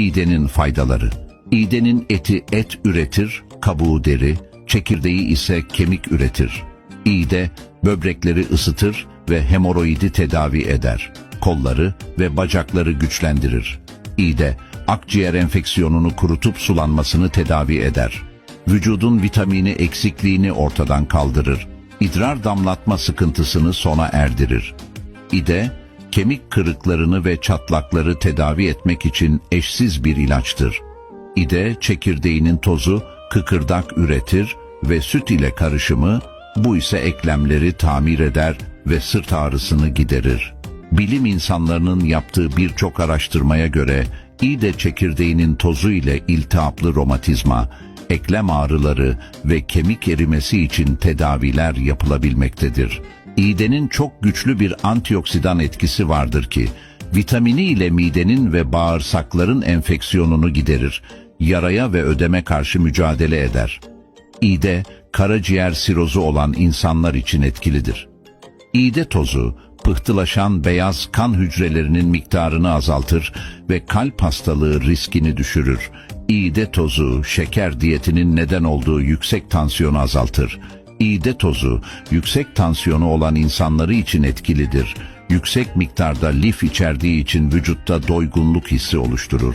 İğdenin faydaları. İğdenin eti et üretir, kabuğu deri, çekirdeği ise kemik üretir. İğde böbrekleri ısıtır ve hemoroidi tedavi eder. Kolları ve bacakları güçlendirir. İğde akciğer enfeksiyonunu kurutup sulanmasını tedavi eder. Vücudun vitamini eksikliğini ortadan kaldırır. İdrar damlatma sıkıntısını sona erdirir. İde, kemik kırıklarını ve çatlakları tedavi etmek için eşsiz bir ilaçtır. İde, çekirdeğinin tozu kıkırdak üretir ve süt ile karışımı, bu ise eklemleri tamir eder ve sırt ağrısını giderir. Bilim insanlarının yaptığı birçok araştırmaya göre, İde çekirdeğinin tozu ile iltihaplı romatizma, eklem ağrıları ve kemik erimesi için tedaviler yapılabilmektedir. İğdenin çok güçlü bir antioksidan etkisi vardır ki, vitamini ile midenin ve bağırsakların enfeksiyonunu giderir, yaraya ve ödeme karşı mücadele eder. İğde, karaciğer sirozu olan insanlar için etkilidir. İğde tozu, pıhtılaşan beyaz kan hücrelerinin miktarını azaltır ve kalp hastalığı riskini düşürür. İğde tozu, şeker diyetinin neden olduğu yüksek tansiyonu azaltır. İğde tozu, yüksek tansiyonu olan insanları için etkilidir. Yüksek miktarda lif içerdiği için vücutta doygunluk hissi oluşturur.